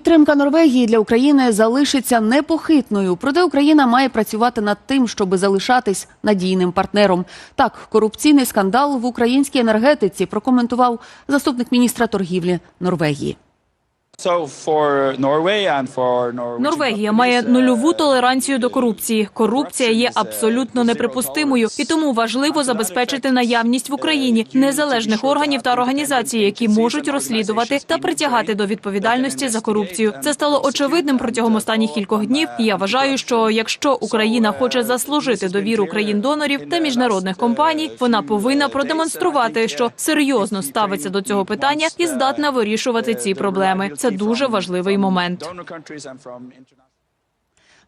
Підтримка Норвегії для України залишиться непохитною. Проте Україна має працювати над тим, щоб залишатись надійним партнером. Так, корупційний скандал в українській енергетиці прокоментував заступник міністра торгівлі Норвегії. Норвегія має uh, нульову толеранцію до корупції. Корупція є абсолютно неприпустимою, і тому важливо забезпечити наявність в Україні незалежних органів та організацій, які можуть розслідувати та притягати до відповідальності за корупцію. Це стало очевидним протягом останніх кількох днів. І я вважаю, що якщо Україна хоче заслужити довіру країн-донорів та міжнародних компаній, вона повинна продемонструвати, що серйозно ставиться до цього питання і здатна вирішувати ці проблеми. Це дуже важливий момент.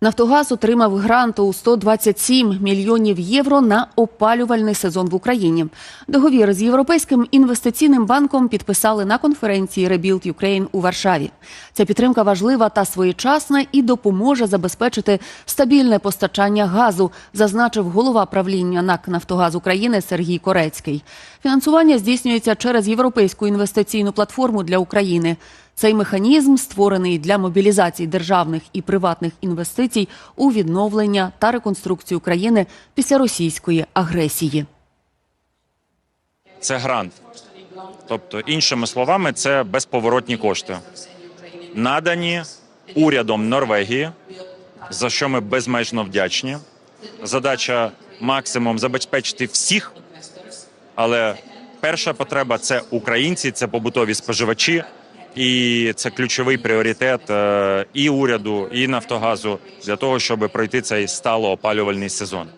Нафтогаз отримав грант у 127 мільйонів євро на опалювальний сезон в Україні. Договір з Європейським інвестиційним банком підписали на конференції Rebuild Ukraine у Варшаві. Ця підтримка важлива та своєчасна і допоможе забезпечити стабільне постачання газу, зазначив голова правління НАК «Нафтогаз України Сергій Корецький. Фінансування здійснюється через Європейську інвестиційну платформу для України. Цей механізм створений для мобілізації державних і приватних інвестицій у відновлення та реконструкцію країни після російської агресії. це грант. Тобто, іншими словами, це безповоротні кошти, надані урядом Норвегії, за що ми безмежно вдячні. Задача максимум забезпечити всіх, але перша потреба це українці, це побутові споживачі, і це ключовий пріоритет е, і уряду, і Нафтогазу для того, щоб пройти цей стало опалювальний сезон.